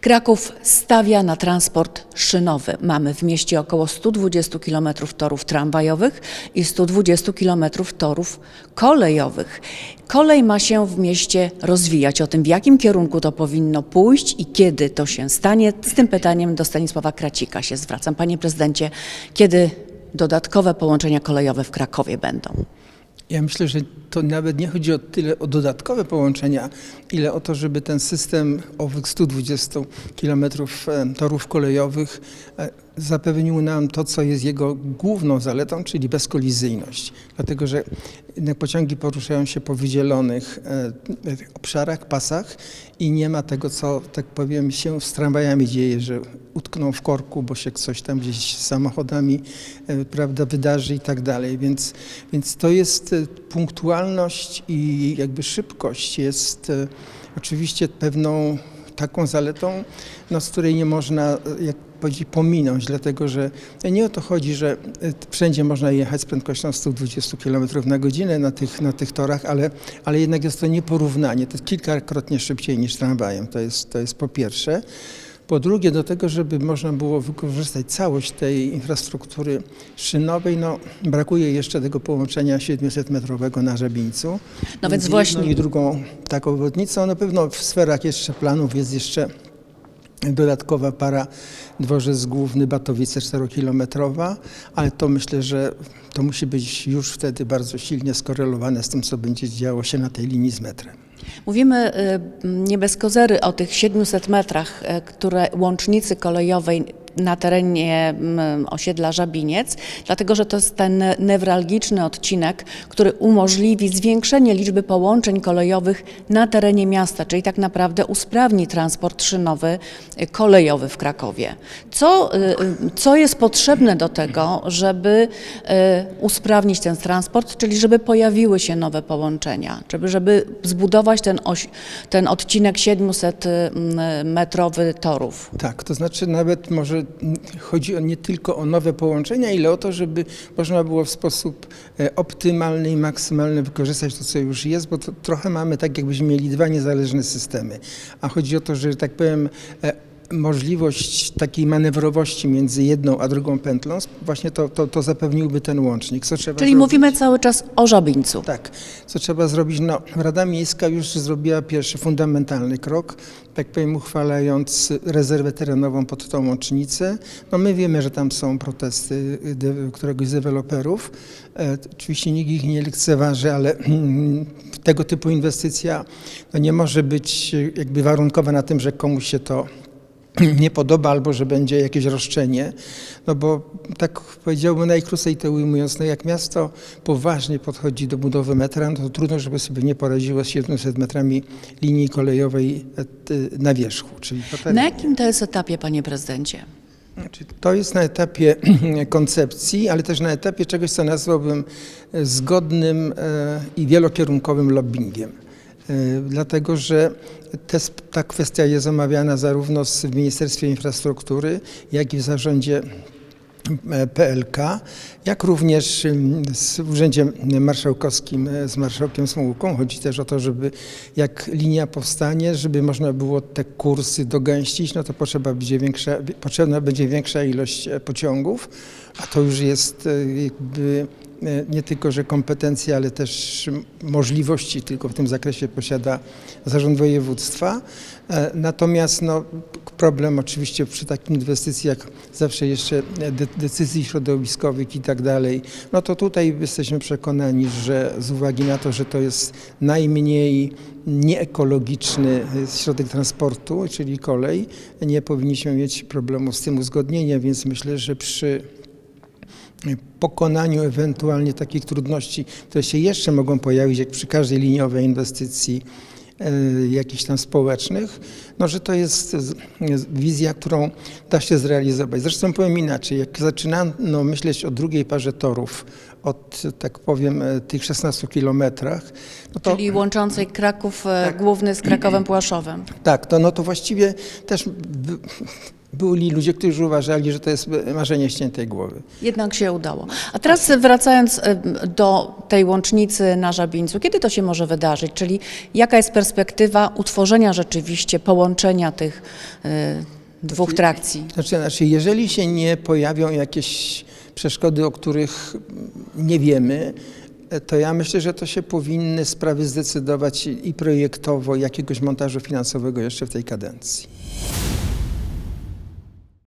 Kraków stawia na transport szynowy. Mamy w mieście około 120 km torów tramwajowych i 120 km torów kolejowych. Kolej ma się w mieście rozwijać. O tym, w jakim kierunku to powinno pójść i kiedy to się stanie, z tym pytaniem do Stanisława Kracika się zwracam. Panie prezydencie, kiedy dodatkowe połączenia kolejowe w Krakowie będą? Ja myślę, że to nawet nie chodzi o tyle o dodatkowe połączenia, ile o to, żeby ten system owych 120 kilometrów e, torów kolejowych e, zapewnił nam to, co jest jego główną zaletą, czyli bezkolizyjność. Dlatego, że pociągi poruszają się po wydzielonych e, obszarach, pasach i nie ma tego, co, tak powiem, się z tramwajami dzieje, że utkną w korku, bo się coś tam gdzieś z samochodami prawda, wydarzy i tak dalej. Więc, więc to jest e, punktualność i jakby szybkość jest e, oczywiście pewną taką zaletą, no, z której nie można, e, jak powiedzieć, pominąć, dlatego że nie o to chodzi, że e, wszędzie można jechać z prędkością 120 km na godzinę na tych, na tych torach, ale, ale jednak jest to nieporównanie. To jest kilkakrotnie szybciej niż tramwajem, to jest, to jest po pierwsze. Po drugie, do tego, żeby można było wykorzystać całość tej infrastruktury szynowej, no, brakuje jeszcze tego połączenia 700-metrowego na Żabińcu. No więc właśnie- i drugą taką obwodnicą. Na pewno w sferach jeszcze planów jest jeszcze dodatkowa para dworzec główny Batowice 4-kilometrowa, ale to myślę, że to musi być już wtedy bardzo silnie skorelowane z tym, co będzie działo się na tej linii z metrem. Mówimy y, nie bez kozery o tych 700 metrach, y, które łącznicy kolejowej na terenie mm, osiedla Żabiniec, dlatego że to jest ten newralgiczny odcinek, który umożliwi zwiększenie liczby połączeń kolejowych na terenie miasta, czyli tak naprawdę usprawni transport szynowy y, kolejowy w Krakowie. Co, y, y, co jest potrzebne do tego, żeby usprawnić ten transport, czyli żeby pojawiły się nowe połączenia, żeby, żeby zbudować ten, oś, ten odcinek 700-metrowy torów? Tak, to znaczy nawet może mm, chodzi nie tylko o nowe połączenia, ile o to, żeby można było w sposób e, optymalny i maksymalny wykorzystać to, co już jest, bo trochę mamy tak, jakbyśmy mieli dwa niezależne systemy. A chodzi o to, że tak powiem, e, możliwość takiej manewrowości między jedną a drugą pętlą, właśnie to, to, to zapewniłby ten łącznik. Co trzeba Czyli zrobić? mówimy cały czas o Żabińcu. Tak, co trzeba zrobić? No, Rada Miejska już zrobiła pierwszy fundamentalny krok, tak powiem, uchwalając rezerwę terenową pod tą łącznicę. No, my wiemy, że tam są protesty de, któregoś z deweloperów. E, oczywiście nikt ich nie lekceważy, ale tego typu inwestycja no, nie może być e, jakby warunkowa na tym, że komuś się to nie podoba albo że będzie jakieś roszczenie, no bo tak powiedziałbym najkrócej to ujmując, no jak miasto poważnie podchodzi do budowy metra, no to trudno, żeby sobie nie poradziło z 700 metrami linii kolejowej e, na wierzchu. Czyli Na jakim to jest etapie, panie prezydencie? znaczy, to jest na etapie koncepcji, ale też na etapie czegoś, co nazwałbym e, zgodnym e, i wielokierunkowym lobbyingiem. E, Dlatego, że te, ta kwestia jest omawiana zarówno w Ministerstwie Infrastruktury, jak i w zarządzie PLK, jak również z Urzędzie Marszałkowskim e, z marszałkiem Smułką. Chodzi też o to, żeby jak linia powstanie, żeby można było te kursy dogęścić, no to potrzeba będzie większa, potrzebna będzie większa ilość e, pociągów, a to już jest e, jakby nie tylko, że kompetencje, ale też możliwości tylko w tym zakresie posiada Zarząd Województwa. Natomiast no, problem oczywiście przy takich inwestycjach zawsze jeszcze decyzji środowiskowych i tak dalej, no to tutaj jesteśmy przekonani, że z uwagi na to, że to jest najmniej nieekologiczny środek transportu, czyli kolej, nie powinniśmy mieć problemu z tym uzgodnieniem, więc myślę, że przy pokonaniu ewentualnie takich trudności, które się jeszcze mogą pojawić, jak przy każdej liniowej inwestycji jakichś tam społecznych, no że to jest wizja, którą da się zrealizować. Zresztą powiem inaczej, jak zaczynano myśleć o drugiej parze torów, od, tak powiem, e, tych 16 kilometrach, no to Czyli łączącej Kraków e, Tak. główny z Krakowem Płaszowem. tak, to, no to właściwie też Byli ludzie, którzy uważali, że to jest marzenie ściętej głowy. Jednak się udało. A teraz wracając em, do tej łącznicy na Żabińcu, kiedy to się może wydarzyć? Czyli jaka jest perspektywa utworzenia rzeczywiście, połączenia tych e, dwóch trakcji? Znaczy, znaczy, jeżeli się nie pojawią jakieś przeszkody, o których nie wiemy, to ja myślę, że to się powinny sprawy zdecydować i projektowo, i jakiegoś montażu finansowego jeszcze w tej kadencji.